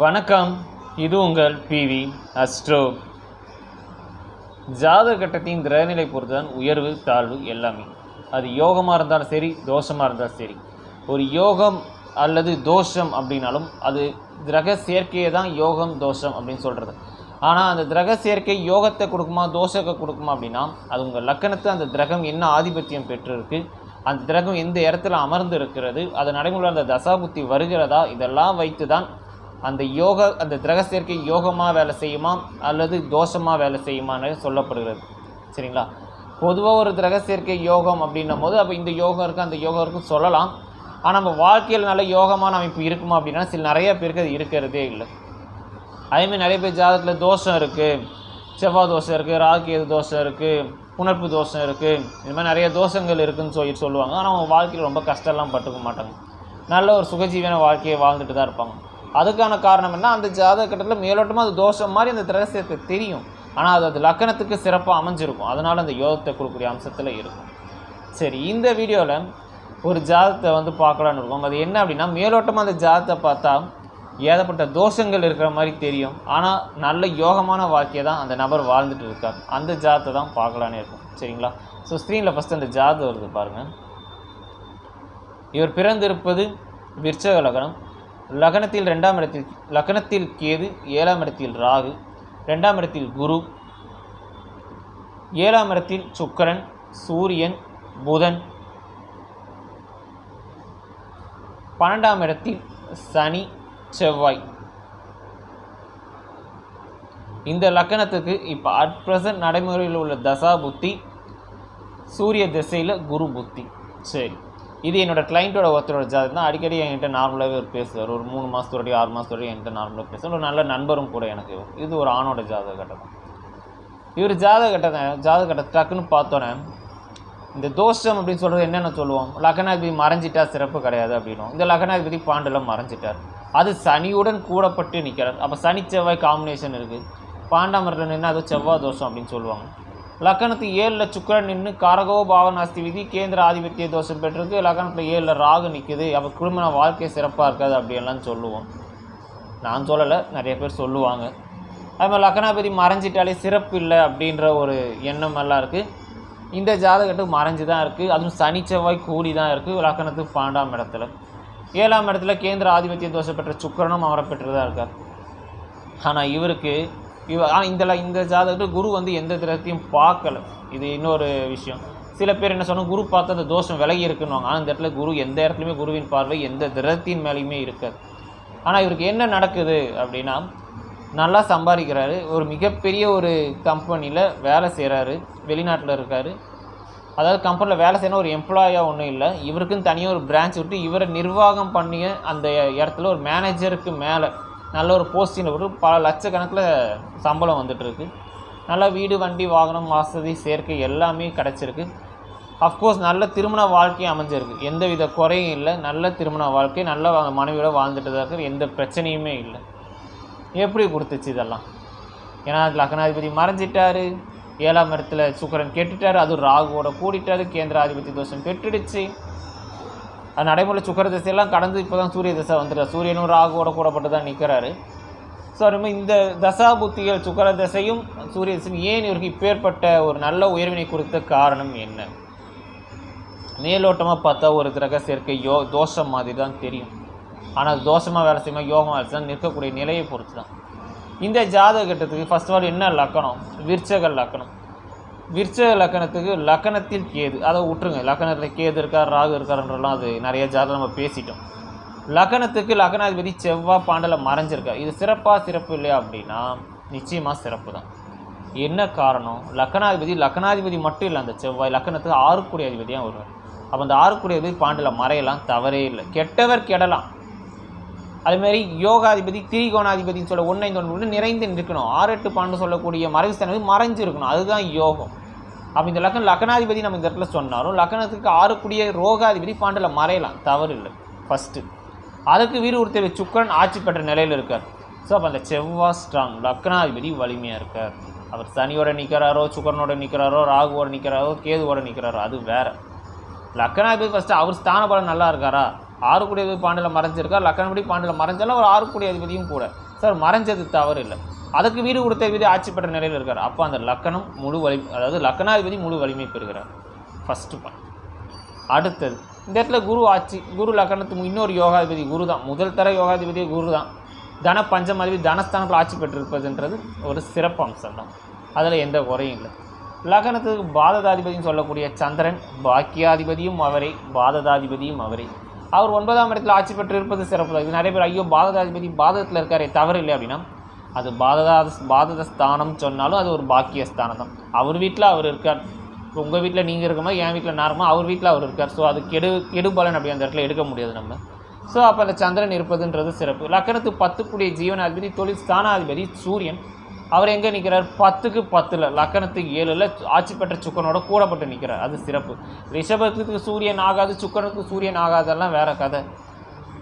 வணக்கம். இது உங்கள் பிவி அஸ்ட்ரோ ஜாதக கட்டத்தின் கிரகநிலை பொறுத்து தான் உயர்வு தாழ்வு எல்லாமே. அது யோகமாக இருந்தாலும் சரி தோஷமாக இருந்தாலும் சரி. ஒரு யோகம் அல்லது தோஷம் அப்படின்னாலும் அது கிரக சேர்க்கையை தான் யோகம் தோஷம் அப்படின்னு சொல்கிறது ஆனால் அந்த கிரக சேர்க்கை யோகத்தை கொடுக்குமா தோஷத்தை கொடுக்குமா அப்படின்னா அது உங்கள் லக்கணத்தை அந்த கிரகம் என்ன ஆதிபத்தியம் பெற்றிருக்கு அந்த கிரகம் எந்த இடத்துல அமர்ந்து இருக்கிறது அது நடைமுறையில் அந்த தசாபுத்தி வருகிறதா இதெல்லாம் வைத்து தான் அந்த யோக அந்த கிரக சேர்க்கை யோகமாக வேலை செய்யுமா? அல்லது தோஷமாக வேலை செய்யுமான்னு சொல்லப்படுகிறது. சரிங்களா? பொதுவாக ஒரு கிரக சேர்க்கை யோகம் அப்படின்னும் போது அப்போ இந்த யோகம் இருக்குது அந்த யோகம் இருக்குன்னு சொல்லலாம். ஆனால் நம்ம வாழ்க்கையில் நல்ல யோகமான அமைப்பு இருக்குமா அப்படின்னா சில நிறைய பேருக்கு அது இருக்கிறதே இல்லை. அதேமாதிரி நிறைய பேர் ஜாதகத்தில் தோஷம் இருக்குது செவ்வாய் தோஷம் இருக்குது ராகுகேது தோஷம் இருக்குது புணர்ப்பு தோஷம் இருக்குது இந்த மாதிரி நிறைய தோஷங்கள் இருக்குதுன்னு சொல்லி சொல்லுவாங்க. ஆனால் அவங்க வாழ்க்கையில் ரொம்ப கஷ்டம்லாம் பட்டுக்க மாட்டாங்க. நல்ல ஒரு சுகஜீவன வாழ்க்கையை வாழ்ந்துட்டு தான் இருப்பாங்க. அதுக்கான காரணம் என்ன? அந்த ஜாதக கட்டத்தில் மேலோட்டமாக அது தோஷம் மாதிரி அந்த திரகசியத்தை தெரியும். ஆனால் அது அது லக்கணத்துக்கு சிறப்பாக அமைஞ்சிருக்கும். அதனால் அந்த யோகத்தை கொடுக்கக்கூடிய அம்சத்தில் இருக்கும். சரி இந்த வீடியோவில் ஒரு ஜாதத்தை வந்து பார்க்கலான்னு இருக்கும். அது என்ன அப்படின்னா மேலோட்டமாக அந்த ஜாதத்தை பார்த்தா ஏதப்பட்ட தோஷங்கள் இருக்கிற மாதிரி தெரியும். ஆனால் நல்ல யோகமான வாழ்க்கையை தான் அந்த நபர் வாழ்ந்துட்டு இருக்கார். அந்த ஜாதத்தை தான் பார்க்கலான்னு இருக்கும். சரிங்களா? ஸோ ஸ்க்ரீனில் ஃபஸ்ட்டு அந்த ஜாதகம் வருது பாருங்கள் இவர் பிறந்திருப்பது விருச்சக லக்னம். லக்னத்தில் ரெண்டாம் இடத்தில் லக்னத்தில் கேது ஏழாம் இடத்தில் ராகு ரெண்டாம் இடத்தில் குரு ஏழாம் இடத்தில் சுக்கிரன் சூரியன் புதன் பன்னெண்டாம் இடத்தில் சனி செவ்வாய். இந்த லக்கணத்துக்கு இப்போ அட் ப்ரெசன்ட் நடைமுறையில் உள்ள தசா புத்தி சூரிய திசையில் குரு புத்தி. சரி. இது என்னோடய கிளைண்ட்டோட ஒருத்தரோட ஜாதகம் தான். அடிக்கடி என்கிட்ட நார்மலாகவே ஒரு பேசுவார். ஒரு மூணு மாதத்தோடய ஆறு மாதத்தோடய என்கிட்ட நார்மலாக பேசுவார். ஒரு நல்ல நண்பரும் கூட எனக்கு. இது ஒரு ஆணோட ஜாதக கட்டம் இவர் ஜாதக கட்டத்தை ஜாதக கட்டத்தை டக்குன்னு பார்த்தோன்னே இந்த தோஷம் அப்படின்னு சொல்கிறது என்னென்ன சொல்லுவோம். லக்னாதிபதி மறைஞ்சிட்டா சிறப்பு கிடையாது அப்படின்னும் இந்த லக்னாதிபதி பாண்டெல்லாம் மறைஞ்சிட்டார். அது சனியுடன் கூடப்பட்டு நிற்கிறார் அப்போ சனி செவ்வாய் காம்பினேஷன் இருக்குது பாண்டாமரில் நின்று அது செவ்வாய் தோஷம் அப்படின்னு சொல்லுவாங்க. லக்கணத்து ஏழில் சுக்கிரன் நின்று காரகோ பாவநாஸ்தி விதி கேந்திர ஆதிபத்திய தோஷம் பெற்றிருக்கு. லக்கணத்தில் ஏழில் ராகு நிற்குது அப்போ குடும்ப வாழ்க்கை சிறப்பாக இருக்காது அப்படியெல்லாம் சொல்லுவோம். நான் சொல்லலை நிறைய பேர் சொல்லுவாங்க. அது மாதிரி லக்னாபதி மறைஞ்சிட்டாலே சிறப்பு இல்லை அப்படின்ற ஒரு எண்ணம் எல்லாம் இருக்குது இந்த ஜாதகத்துக்கு மறைஞ்சு தான் இருக்குது அதுவும் சனி செவ்வாய் கூடி தான் இருக்குது லக்கணத்துக்கு பன்னெண்டாம் இடத்துல. ஏழாம் இடத்துல கேந்திர ஆதிபத்திய தோஷம் பெற்ற சுக்கிரனும் அவரை பெற்று தான் இருக்கார். ஆனால் இவருக்கு இவ ஆனால் இந்த இந்த ஜாதகத்தில் குரு வந்து எந்த கிரகத்தையும் பார்க்கல. இது இன்னொரு விஷயம். சில பேர் என்ன சொன்னால் குரு பார்த்து அந்த தோஷம் விலகி இருக்குன்னுவாங்க. ஆனால் இந்த இடத்துல குரு எந்த இடத்துலையுமே குருவின் பார்வை எந்த கிரகத்தின் மேலேயுமே இருக்காது. ஆனால் இவருக்கு என்ன நடக்குது அப்படின்னா நல்லா சம்பாதிக்கிறாரு. ஒரு மிகப்பெரிய ஒரு கம்பெனியில் வேலை செய்கிறாரு வெளிநாட்டில் இருக்கார். அதாவது கம்பெனியில் வேலை செய்யணும் ஒரு எம்ப்ளாயாக ஒன்றும் இல்லை. இவருக்குன்னு தனியாக ஒரு பிரான்ச் விட்டு இவரை நிர்வாகம் பண்ணிய அந்த இடத்துல ஒரு மேனேஜருக்கு மேலே நல்ல ஒரு போஸ்டிங்கில் போட்டு பல லட்சக்கணக்கில் சம்பளம் வந்துட்டுருக்கு. நல்லா நல்ல வீடு வண்டி வாகனம் வசதி சேர்க்கை எல்லாமே கிடச்சிருக்கு. அஃப்கோர்ஸ் நல்ல திருமண வாழ்க்கை அமைஞ்சிருக்கு. எந்த வித குறையும் இல்லை. நல்ல திருமண வாழ்க்கை நல்ல மனைவியோட வாழ்ந்துட்டு தான் இருக்கு எந்த பிரச்சனையுமே இல்லை. எப்படி கொடுத்துச்சு இதெல்லாம்? ஏன்னா லக்னாதிபதி மறைஞ்சிட்டாரு. ஏழாம் இடத்துல சுக்கரன் கெட்டுட்டார். அதுவும் ராகுவோட கூடிட்டாரு. கேந்திராதிபதி தோஷம் பெற்றுடுச்சு. அது நடைமுறை சுக்கர திசையெல்லாம் கடந்து இப்போ தான் சூரிய திசை வந்துடுறாரு சூரியனும் ராகுவோட கூடப்பட்டு தான் நிற்கிறாரு ஸோ நம்ம இந்த தசா புத்திகள் சுக்கர திசையும் சூரிய திசையும் ஏன் இவருக்கு இப்பேற்பட்ட ஒரு நல்ல உயர்வினை கொடுத்த காரணம் என்ன? மேலோட்டமாக பார்த்தா ஒரு கிரக சேர்க்கை யோ தோஷம் மாதிரி தான் தெரியும். ஆனால் தோஷமாக வேலை செய்யுமா யோகமாக வேலை செய்யுமா நிற்கக்கூடிய நிலையை பொறுத்து தான் இந்த ஜாதக கட்டத்துக்கு ஆஃப் ஆல் என்ன லக்கணம்? விருச்சக லக்கணம். விருச்சக லக்கணத்துக்கு லக்கணத்தில் கேது. அதை விட்டுருங்க லக்கணத்தில் கேது இருக்கார் ராகு இருக்காருன்றலாம் அது நிறைய ஜாதகம் நம்ம பேசிட்டோம். லக்கணத்துக்கு லக்கணாதிபதி செவ்வாய் பாண்டில் மறைஞ்சிருக்கார் இது சிறப்பாக சிறப்பு இல்லையா அப்படின்னா நிச்சயமாக சிறப்பு தான். என்ன காரணம்? லக்கணாதிபதி லக்கணாதிபதி மட்டும் இல்லை அந்த செவ்வாய் லக்கணத்துக்கு ஆறுக்குடி அதிபதியாக வருவார். அப்போ அந்த ஆறுக்குடி அதிபதி பாண்டில் மறையலாம் தவறே இல்லை. கெட்டவர் கெடலாம். அதுமாரி யோகாதிபதி திரிகோணாதிபதினு சொல்ல ஒன்றை ஒன்று நிறைந்து நிற்கணும். ஆறு எட்டு பாண்டு சொல்லக்கூடிய மறைவு ஸ்தானம் மறைஞ்சு இருக்கணும். அதுதான் யோகம். அப்போ இந்த லக்கணம் லக்கணாதிபதி நம்ம இந்த இடத்துல சொன்னாலும் லக்கணத்துக்கு ஆறுக்குடிய ரோகாதிபதி பாண்டில் மறையலாம். தவறு இல்லை ஃபஸ்ட்டு அதுக்கு வீடு உறுத்தவை சுக்கரன் ஆட்சி பெற்ற நிலையில் இருக்கார். ஸோ அப்போ அந்த செவ்வாய் ஸ்ட்ராங் லக்னாதிபதி வலிமையாக இருக்கார். அவர் சனியோட நிற்கிறாரோ சுக்கரனோட நிற்கிறாரோ ராகுவோட நிற்கிறாரோ கேதுவோட நிற்கிறாரோ அது வேறு. லக்கனாதிபதி ஃபஸ்ட்டு அவர் ஸ்தான பலம் நல்லா இருக்காரா? ஆறுக்குடி அதிபதி பாண்டில் மறைஞ்சிருக்கார் லக்கணப்படி பாண்டில் மறைஞ்சாலும் ஒரு ஆறுக்குடி அதிபதியும் கூட. சார் மறைஞ்சது தவறு இல்லை. அதுக்கு வீடு கொடுத்த வீடு ஆட்சி பெற்ற நிலையில் இருக்கார். அப்போ அந்த லக்கணம் முழு வலி அதாவது லக்கணாதிபதி முழு வலிமை பெறுகிறார். ஃபஸ்ட்டு பாயிண்ட் அடுத்தது இந்த இடத்துல குரு ஆட்சி குரு லக்கணத்துக்கு இன்னொரு யோகாதிபதி குரு தான். முதல் தர யோகாதிபதியே குரு தான். தன பஞ்சமாதிபதி தனஸ்தானத்தில் ஆட்சி பெற்றிருப்பதுன்றது ஒரு சிறப்பு அம்சம் தான். அதில் எந்த குறையும் இல்லை. லக்னத்துக்கு பாததாதிபதினு சொல்லக்கூடிய சந்திரன் பாக்கியாதிபதியும் அவரே பாததாதிபதியும் அவரே. அவர் ஒன்பதாம் இடத்தில் ஆட்சி பெற்று இருப்பது சிறப்பு. தான் இது நிறைய பேர் ஐயோ பாததாதிபதி பாதத்தில் இருக்காரே தவறு இல்லை அப்படின்னா அது பாததா பாதத ஸ்தானம் சொன்னாலும் அது ஒரு பாக்கிய ஸ்தானம் தான் அவர் வீட்டில் அவர் இருக்கார். உங்கள் வீட்டில் நீங்கள் இருக்க மாதிரி என் வீட்டில் நார்மலாக அவர் வீட்டில் அவர் இருக்கார். ஸோ அது கெடு கெடுபலன் அப்படி அந்த இடத்துல எடுக்க முடியாது நம்ம. ஸோ அப்போ அந்த சந்திரன் இருப்பதுன்றது சிறப்பு. லக்கணத்துக்கு பத்துக்குடிய ஜீவனாதிபதி தொழில் ஸ்தானாதிபதி சூரியன். அவர் எங்கே நிற்கிறார் பத்துக்கு பத்தில் லக்கணத்துக்கு ஏழில் ஆட்சி பெற்ற சுக்கனோட கூடப்பட்டு நிற்கிறார் அது சிறப்பு. ரிஷபத்துக்கு சூரியன் ஆகாது சுக்கனுக்கு சூரியன் ஆகாதெல்லாம் வேற கதை.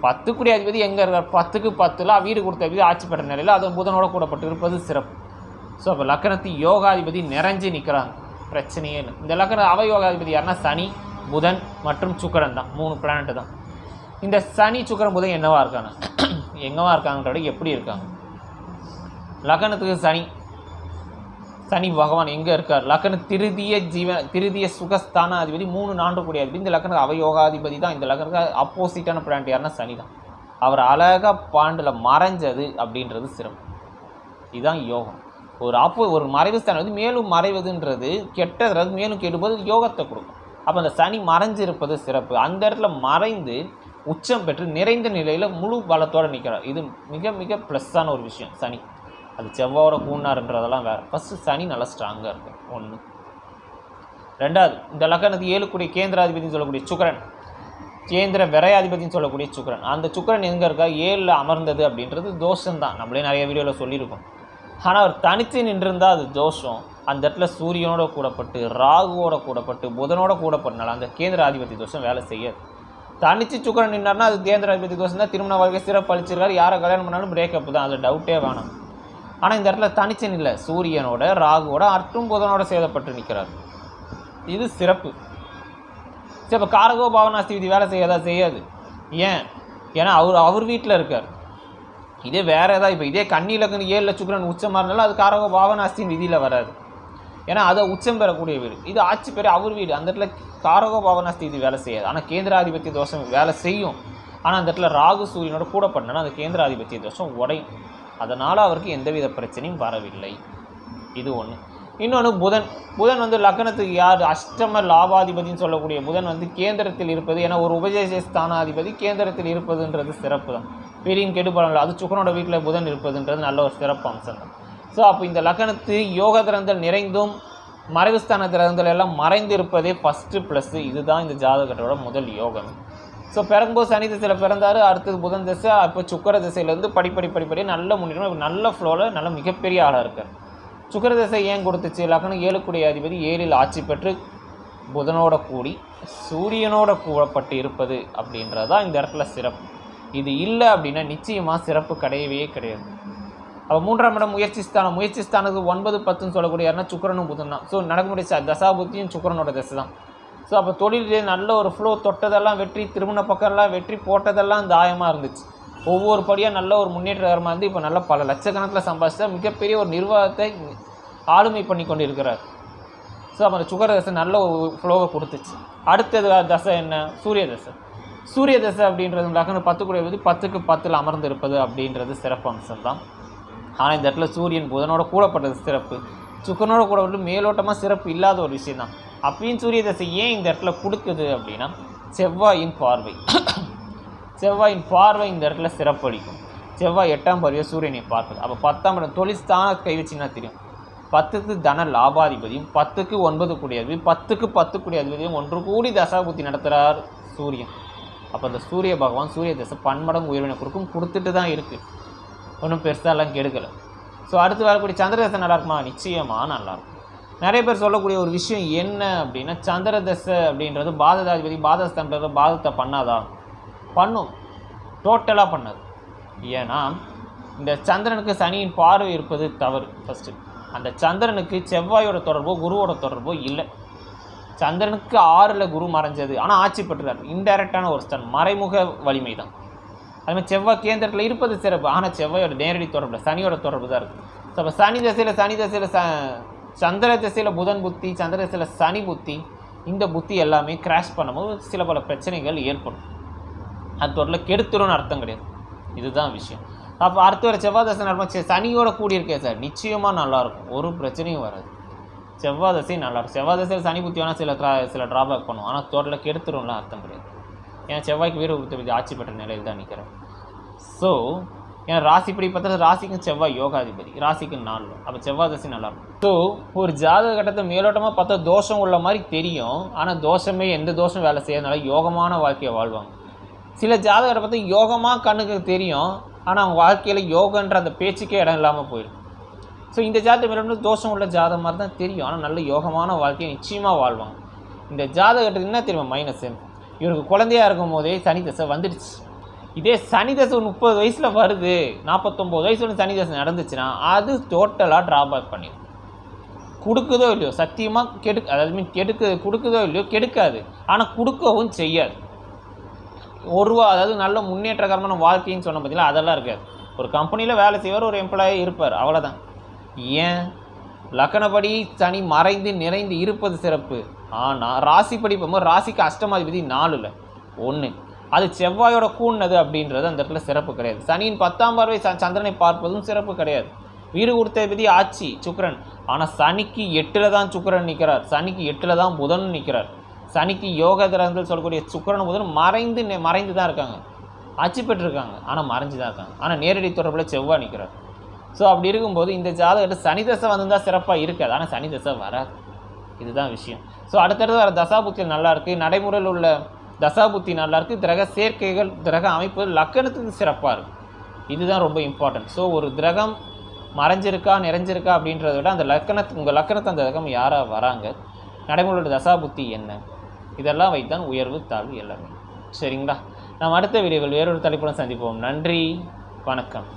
பத்துக்குரிய அதிபதி எங்கே இருக்கார்? பத்துக்கு பத்தில் வீடு கொடுத்த அதிபதி ஆட்சி பெற்ற நிலையில் அது புதனோட கூடப்பட்டு இருப்பது சிறப்பு. ஸோ அப்போ லக்கணத்து யோகாதிபதி நிறைஞ்சு நிற்கிறாங்க பிரச்சனையே இல்லை. இந்த லக்கண அவயோகாதிபதி யாருன்னா சனி புதன் மற்றும் சுக்கரன் தான். மூணு பிளானட்டு தான். இந்த சனி சுக்கரன் புதன் என்னவா இருக்காங்க? எங்கவா இருக்காங்கன்றத எப்படி இருக்காங்க? லக்னத்துக்கு சனி. சனி பகவான் எங்கே இருக்கார்? லக்ன திருதிய ஜீவ திருதிய சுகஸ்தான அதிபதி மூணு நான்கு கூடிய அதிபதி. இந்த லக்கண அவயோகாதிபதி தான். இந்த லக்னத்துக்கு அப்போசிட்டான பிளானட் யாருன்னா சனி தான். அவர் அழகாக பாண்டில் மறைஞ்சது அப்படின்றது சிறப்பு. இதுதான் யோகம். ஒரு அப்போ ஒரு மறைவு ஸ்தானம் வந்து மேலும் மறைவதுன்றது கெட்டது மேலும் கெடும்போது யோகத்தை கொடுக்கும். அப்போ அந்த சனி மறைஞ்சிருப்பது சிறப்பு. அந்த இடத்துல மறைந்து உச்சம் பெற்று நிறைந்த நிலையில் முழு பலத்தோடு நிற்கிறார் இது மிக மிக ப்ளஸ்ஸான ஒரு விஷயம் சனி. அது செவ்வாயோட கூண்ணாருன்றதெல்லாம் வேறு. ஃபஸ்ட்டு சனி நல்லா ஸ்ட்ராங்காக இருக்கும். ஒன்று ரெண்டாவது இந்த லக்கணத்துக்கு ஏழுக்குடிய கேந்திராதிபதினு சொல்லக்கூடிய சுக்கரன் கேந்திர விரையாதிபதினு சொல்லக்கூடிய சுக்கரன். அந்த சுக்கரன் எங்கே இருக்கா? ஏழில் அமர்ந்தது அப்படின்றது தோஷம்தான். நம்மளே நிறைய வீடியோவில் சொல்லியிருக்கோம். ஆனால் அவர் தனித்து நின்றிருந்தால் அது தோஷம். அந்த இடத்துல சூரியனோட கூடப்பட்டு ராகுவோட கூடப்பட்டு புதனோட கூடப்பட்டனால அந்த கேந்திராதிபதி தோஷம் வேலை செய்யாது. தனிச்சு சுக்கரன் நின்னார்னா அது கேந்திராதிபதி தோஷம் தான் திருமண வாழ்க்கை சிறப்பு அழிச்சிருக்காரு யாரை கல்யாணம் பண்ணாலும் பிரேக்கப் தான். அதில் டவுட்டே வேணாம். ஆனால் இந்த இடத்துல தனிச்சன் இல்லை. சூரியனோட ராகுவோட அற்றும் புதனோட சேதப்பட்டு நிற்கிறார் இது சிறப்பு. சரி இப்போ காரகோ பாவனாஸ்தி விதி வேலை செய்யாதா செய்யாது? ஏன்? ஏன்னா அவர் அவர் வீட்டில் இருக்கார். இதே வேற ஏதாவது இப்போ இதே கண்ணிலக்குன்னு ஏழில் சுக்கிரன் உச்சமாக இருந்தாலும் அது காரகோ பாவனாஸ்தின் விதியில் வராது. ஏன்னா அதை உச்சம் பெறக்கூடிய வீடு இது ஆட்சி பெற அவர் வீடு. அந்த இடத்துல காரகோ பாவனாஸ்தி இது வேலை செய்யாது. ஆனால் கேந்திராதிபத்திய தோஷம் வேலை செய்யும். ஆனால் அந்த இடத்துல ராகு சூரியனோட கூட பண்ணனா அந்த கேந்திராதிபத்திய தோஷம் உடையும். அதனால் அவருக்கு எந்தவித பிரச்சனையும் வரவில்லை. இது ஒன்று இன்னொன்று புதன். புதன் வந்து லக்னத்துக்கு யார் அஷ்டம லாபாதிபதின்னு சொல்லக்கூடிய புதன் வந்து கேந்திரத்தில் இருப்பது ஏன்னா ஒரு உபஜய ஸ்தானாதிபதி கேந்திரத்தில் இருப்பதுன்றது சிறப்பு தான். பெரியின் கெடுபடல அது சுகனோட வீட்டில் புதன் இருப்பதுன்றது நல்ல ஒரு சிறப்பு அம்சம் தான். ஸோ அப்போ இந்த லக்னத்து யோக திறந்தல் நிறைந்தும் மறைவுஸ்தான திறந்தல் எல்லாம் மறைந்து இருப்பதே ஃபஸ்ட்டு ப்ளஸ்ஸு இதுதான் இந்த ஜாதகத்தோட முதல் யோகம். ஸோ பிறங்கும்போது சனி திசையில் பிறந்தார் அடுத்தது புதன் திசை அப்போ சுக்கர திசையிலேருந்து படிப்படி படிப்படி நல்ல முன்னேற்றம் நல்ல ஃப்ளோவில் நல்ல மிகப்பெரிய ஆளாக இருக்கார். சுக்கர திசை ஏன் கொடுத்துச்சு? லக்னம் ஏழுக்குடைய அதிபதி ஏழில் ஆட்சி பெற்று புதனோட கூடி சூரியனோட கூடப்பட்டு இருப்பது அப்படின்றது தான் இந்த இடத்துல சிறப்பு. இது இல்லை அப்படின்னா நிச்சயமாக சிறப்பு கிடையவே கிடையாது. அப்போ மூன்றாம் இடம் முயற்சி ஸ்தானம். முயற்சி ஸ்தானத்துக்கு ஒன்பது பத்துன்னு சொல்லக்கூடிய யாருன்னா சுக்கரனும் புதன் தான். ஸோ நடக்கக்கூடிய தசாபுத்தியும் சுக்கரனோட திசை தான். ஸோ அப்போ தொழிலே நல்ல ஒரு ஃப்ளோ தொட்டதெல்லாம் வெற்றி திருமண பக்கம்லாம் வெற்றி போட்டதெல்லாம் தாயமாக இருந்துச்சு. ஒவ்வொரு படியாக நல்ல ஒரு முன்னேற்றகரமாக இருந்து இப்போ நல்ல பல லட்சக்கணக்கில் சம்பாதிச்சா மிகப்பெரிய ஒரு நிர்வாகத்தை ஆளுமை பண்ணி கொண்டு இருக்கிறார் ஸோ அப்போ அந்த சுகர தசை நல்ல ஒரு ஃப்ளோவை கொடுத்துச்சு. அடுத்தது தசை என்ன? சூரிய தசை. சூரிய தசை அப்படின்றது லக்னம் பத்து கூட வந்து பத்துக்கு பத்தில் அமர்ந்து இருப்பது அப்படின்றது சிறப்பு அம்சம் தான் ஆனால் இந்த இடத்துல சூரியன் புதனோட கூடப்பட்டது சிறப்பு. சுக்கரனோட கூட மேலோட்டமாக சிறப்பு இல்லாத ஒரு விஷயம் தான் அப்பயும் சூரிய தசை ஏன் இந்த இடத்துல கொடுக்குது அப்படின்னா செவ்வாயின் பார்வை. செவ்வாயின் பார்வை இந்த இடத்துல சிறப்பளிக்கும். செவ்வாய் எட்டாம் பார்வையை சூரியனை பார்ப்பது. அப்போ பத்தாம் இடம் தொழிற்சான கை வச்சுன்னா தெரியும்? பத்துக்கு தன லாபாதிபதியும் பத்துக்கு ஒன்பது கூடிய அதிபதி பத்துக்கு பத்து கூடிய அதிபதியும் ஒன்று கூடி தசாபுத்தி நடத்துகிறார் சூரியன். அப்போ அந்த சூரிய பகவான் சூரிய தசை பன்மடங்கு உயர்வினை கொடுக்கும் கொடுத்துட்டு தான் இருக்குது ஒன்றும் பெருசாலாம் கெடுக்கலை. ஸோ அடுத்து வரக்கூடிய சந்திர தசை நல்லா இருக்குமா? நிச்சயமாக நல்லாயிருக்கும் நிறைய பேர் சொல்லக்கூடிய ஒரு விஷயம் என்ன அப்படின்னா சந்திர தசை அப்படின்றது பாததாதிபதி பாதஸ்தன்றது பாதத்தை பண்ணாதா? பண்ணும். டோட்டலாக பண்ணாது. ஏன்னா இந்த சந்திரனுக்கு சனியின் பார்வை இருப்பது தவறு ஃபஸ்ட்டு அந்த சந்திரனுக்கு செவ்வாயோட தொடர்போ குருவோட தொடர்போ இல்லை. சந்திரனுக்கு ஆறில் குரு மறைஞ்சது. ஆனால் ஆட்சி பெற்றுறார் இன்டைரக்டான ஒரு ஸ்டன் மறைமுக வலிமை தான் அதுமாதிரி செவ்வாய் கேந்திரத்தில் இருப்பது சிறப்பு. ஆனால் செவ்வாயோட நேரடி தொடர்பு சனியோட தொடர்பு தான் இருக்குது ஸோ அப்போ சனி தசையில் சனி தசையில் ச சந்திர தசையில் புதன் புத்தி சந்திர திசையில் சனி புத்தி இந்த புத்தி எல்லாமே கிராஷ் பண்ணும்போது சில பல பிரச்சனைகள் ஏற்படும். அது தொடரில் கெடுத்துரும்னு அர்த்தம் கிடையாது. இதுதான் விஷயம். அப்போ அடுத்த வர செவ்வாய் தசை நடக்கும் சனியோட கூடியிருக்கேன் சார். நிச்சயமாக நல்லாயிருக்கும். ஒரு பிரச்சனையும் வராது. செவ்வாய் தசை நல்லாயிருக்கும். செவ்வாய் தசையில் சனி புத்தி வேணால் சில ட்ரா சில ட்ராபேக் பண்ணும். ஆனால் தொடரில் கெடுத்துரும்லாம் அர்த்தம் கிடையாது. ஏன்னா செவ்வாய்க்கு வீர விருத்தி ஆட்சி பெற்ற நிலையில் தான் நிற்கிறேன் ஸோ ஏன்னா ராசிப்படி பார்த்தா ராசிக்கும் செவ்வாய் யோகாதிபதி. ராசிக்கு நாலு. அப்போ செவ்வாய் தசை நல்லாயிருக்கும் ஸோ ஒரு ஜாதக கட்டத்தை மேலோட்டமாக பார்த்தா தோஷம் உள்ள மாதிரி தெரியும். ஆனால் தோஷமே எந்த தோஷம் வேலை செய்யறதுனால யோகமான வாழ்க்கையை வாழ்வாங்க. சில ஜாதகத்தை பார்த்தா யோகமாக கண்ணுக்கு தெரியும். ஆனால் அவங்க வாழ்க்கையில் யோகன்ற அந்த பேச்சுக்கே இடம் இல்லாமல் போயிடும். ஸோ இந்த ஜாதகம் மேலோட்டம் தோஷம் உள்ள ஜாதகம் மாதிரி தான் தெரியும். ஆனால் நல்ல யோகமான வாழ்க்கையை நிச்சயமாக வாழ்வாங்க. இந்த ஜாதகத்துக்கு என்ன தெரியுமா? மைனஸ் இவருக்கு குழந்தையா இருக்கும் போதே சனி தசை வந்துடுச்சு. இதே சனி தசை முப்பது வயசில் வருது. நாற்பத்தொம்போது வயசுல சனி தசை நடந்துச்சுன்னா அது டோட்டலாக ட்ராபேக் பண்ணிடும் கொடுக்குதோ இல்லையோ சத்தியமாக கெடுக்க அதாவது மீன் கெடுக்கு கொடுக்குதோ இல்லையோ கெடுக்காது. ஆனால் கொடுக்கவும் செய்யாது. ஒருவா அதாவது நல்ல முன்னேற்றகரமான வாழ்க்கைன்னு சொன்ன பார்த்தீங்களா அதெல்லாம் இருக்காது. ஒரு கம்பெனியில் வேலை செய்வார் ஒரு எம்ப்ளாயி இருப்பார் அவ்வளோதான் ஏன்? லக்கணப்படி சனி மறைந்து நிறைந்து இருப்பது சிறப்பு. ஆனால் ராசிப்படி போகும்போது ராசிக்கு அஷ்டமாதிபதி நாலுல. ஒன்று அது செவ்வாயோட கூண்ணது அப்படின்றது அந்த இடத்துல சிறப்பு கிடையாது. சனியின் பத்தாம் பார்வை ச- சந்திரனை பார்ப்பதும் சிறப்பு கிடையாது. வீடு கொடுத்த விதி ஆட்சி சுக்கரன். ஆனால் சனிக்கு எட்டில் தான் சுக்கரன் நிற்கிறார் சனிக்கு எட்டில் தான் புதன் நிற்கிறார் சனிக்கு யோக கிரகங்கள் சொல்லக்கூடிய சுக்கரன் புதன் மறைந்து மறைந்து தான் இருக்காங்க. ஆட்சி பெற்றிருக்காங்க. ஆனால் மறைஞ்சு தான் இருக்காங்க. ஆனால் நேரடி தொடர்பில் செவ்வாய் நிற்கிறார் ஸோ அப்படி இருக்கும்போது இந்த ஜாதகத்தை சனி தசை வந்திருந்தால் சிறப்பாக இருக்காது. ஆனால் சனி தசை வராது. இதுதான் விஷயம். ஸோ அடுத்தடுத்து வர தசாபுத்தி நல்லா இருக்குது நடைமுறையில் உள்ள தசாபுத்தி நல்லா இருக்குது கிரக சேர்க்கைகள் கிரக அமைப்பு லக்கணத்துக்கு சிறப்பாக இருக்குது இதுதான் ரொம்ப இம்பார்ட்டன்ட் ஸோ ஒரு கிரகம் மறைஞ்சிருக்கா நிறைஞ்சிருக்கா அப்படின்றத விட அந்த லக்கணத்து உங்கள் லக்கணத்தை அந்த கிரகம் யாராக வராங்க? நடைமுறையோட தசாபுத்தி என்ன? இதெல்லாம் வைத்தான் உயர்வு தாழ்வு எல்லாமே. சரிங்களா? நாம் அடுத்த வீடியோவில் வேறொரு தலைப்புடன் சந்திப்போம். நன்றி. வணக்கம்.